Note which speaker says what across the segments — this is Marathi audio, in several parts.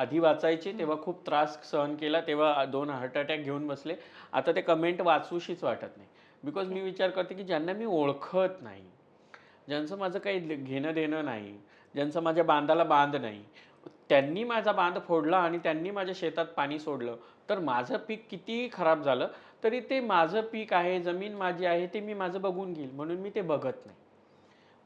Speaker 1: आधी वाचायचे तेव्हा खूप त्रास सहन केला तेव्हा दोन हार्ट अटॅक घेऊन बसले. आता ते कमेंट वाचूशीच वाटत नाही. बिकॉज मी विचार करते की ज्यांना मी ओळखत नाही ज्यांचं माझं काही घेणं देणं नाही ज्यांचं माझ्या बांधाला बांध नाही त्यांनी माझा बांध फोडला आणि त्यांनी माझ्या शेतात पाणी सोडलं तर माझं पीक कितीही खराब झालं तरी ते माझं पीक आहे जमीन माझी आहे ते मी माझं बघून घेईल म्हणून मी ते बघत नाही.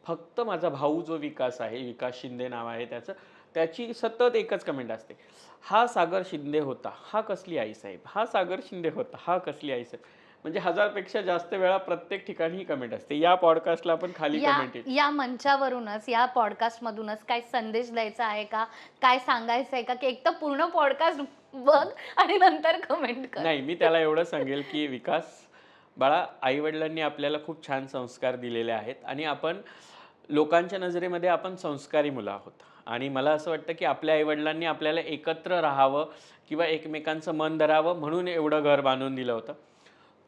Speaker 1: फक्त माझा भाऊ जो विकास आहे विकास शिंदे नाव आहे त्याचं त्याची सतत एकच कमेंट असते. हा सागर शिंदे होता हा कसली आई साहेब? हा सागर शिंदे होता हा कसली आई साहेब? म्हणजे हजारपेक्षा जास्त वेळा प्रत्येक ठिकाणी ही कमेंट असते. या पॉडकास्टला पण खाली
Speaker 2: या
Speaker 1: कमेंट
Speaker 2: या मंचावरूनच या पॉडकास्ट मधूनच काय संदेश द्यायचा आहे का? काय सांगायचं आहे का? की एक तर पूर्ण पॉडकास्ट बघ आणि नंतर कमेंट कर.
Speaker 1: नाही मी त्याला एवढं सांगेल की विकास बाळा आईवडिलांनी आपल्याला खूप छान संस्कार दिलेले आहेत आणि आपण लोकांच्या नजरेमध्ये आपण संस्कारी मुलं आहोत. आणि मला असं वाटतं की आपल्या आईवडिलांनी आपल्याला एकत्र राहावं किंवा एकमेकांचं मन धरावं म्हणून एवढं घर बांधून दिलं होतं.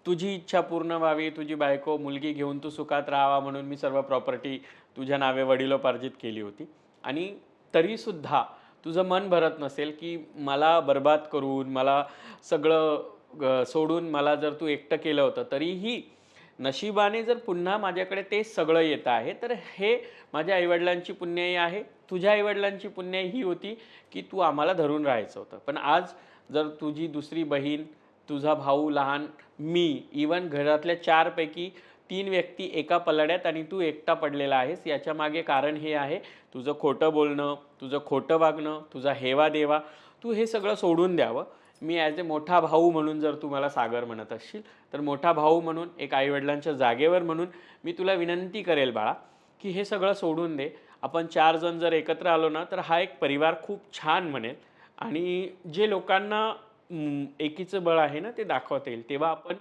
Speaker 1: तुझी इच्छा पूर्ण व्हावी तुझी बायको मुलगी घेऊन तू सुखात राहावा म्हणून मी सर्व प्रॉपर्टी तुझ्या नावे वडिलोपार्जित केली होती. आणि तरीसुद्धा तुझं मन भरत नसेल की मला बर्बाद करून मला सगळं ग- सोडून मला जर तू एकटं केलं होतं तरीही नशिबाने जर पुन्हा माझ्याकडे ते सगळं येतं आहे तर हे माझ्या आईवडिलांची पुण्याई आहे तुझ्या आईवडिलांची पुण्याई ही होती की तू आम्हाला धरून राहायचं होतं. पण आज जर तुझी दुसरी बहीण तुझा भाऊ लहान मी इवन घरातल्या चारपैकी तीन व्यक्ती एका पलड्यात आणि तू एकटा पडलेला आहेस याच्या मागे कारण हे आहे तुझं खोटं बोलणं तुझं खोटं वागणं तुझा हेवा देवा तू हे सगळं सोडून द्यावं. मी ॲज ए मोठा भाऊ म्हणून जर तू मला सागर म्हणत असशील तर मोठा भाऊ म्हणून एक आईवडिलांच्या जागेवर म्हणून मी तुला विनंती करेल बाळा की हे सगळं सोडून दे. आपण चार जण जर एकत्र आलो ना तर हा एक परिवार खूप छान म्हणेल. आणि जे लोकांना एकीचं बळ आहे ना ते दाखवता येईल. तेव्हा आपण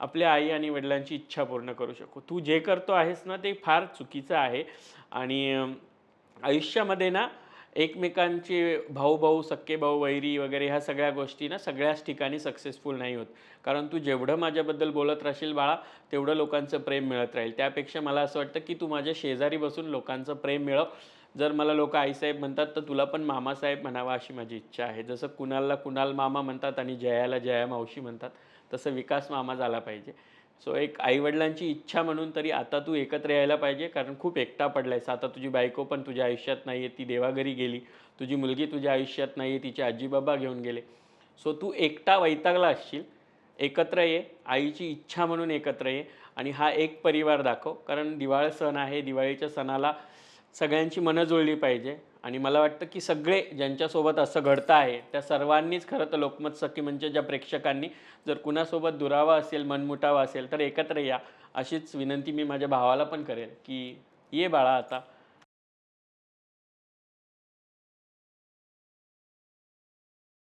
Speaker 1: आपल्या आई आणि वडिलांची इच्छा पूर्ण करू शकू. तू जे करतो आहेस ना ते फार चुकीचं आहे. आणि आयुष्यामध्ये ना एकमेकांचे भाऊ भाऊ सक्के भाऊ वैरी वगैरे ह्या सगळ्या गोष्टी ना सगळ्याच ठिकाणी सक्सेसफुल नाही होत. कारण तू जेवढं माझ्याबद्दल बोलत राहशील बाळा तेवढं लोकांचं प्रेम मिळत राहील. त्यापेक्षा मला असं वाटतं की तू माझ्या शेजारी बसून लोकांचं प्रेम मिळव. जर मला लोक आईसाहेब म्हणतात तर तुला पण मामासाहेब म्हणावा अशी माझी इच्छा आहे. जसं कुणालला कुणाल मामा म्हणतात आणि जयाला जया मावशी म्हणतात तसं विकास मामा झाला पाहिजे. सो एक आईवडिलांची इच्छा म्हणून तरी आता तू एकत्र यायला पाहिजे कारण खूप एकटा पडलायस. आता तुझी बायको पण तुझ्या आयुष्यात नाही आहे ती देवाघरी गेली. तुझी मुलगी तुझ्या आयुष्यात नाही आहे तिचे आजीबाबा घेऊन गेले. सो तू एकटा वैतागला असशील. एकत्र ये. आईची इच्छा म्हणून एकत्र ये. आणि हा एक परिवार दाखव. कारण दिवाळ सण आहे. दिवाळीच्या सणाला सगळ्यांची मनं जुळली पाहिजे. आणि मला वाटतं की सगळे ज्यांच्यासोबत असं घडतं आहे त्या सर्वांनीच खरं तर लोकमत सखी म्हणजे ज्या प्रेक्षकांनी जर कुणासोबत दुरावा असेल मनमुटावा असेल तर एकत्र या अशीच विनंती मी माझ्या भावाला पण करेल की ये बाळा आता.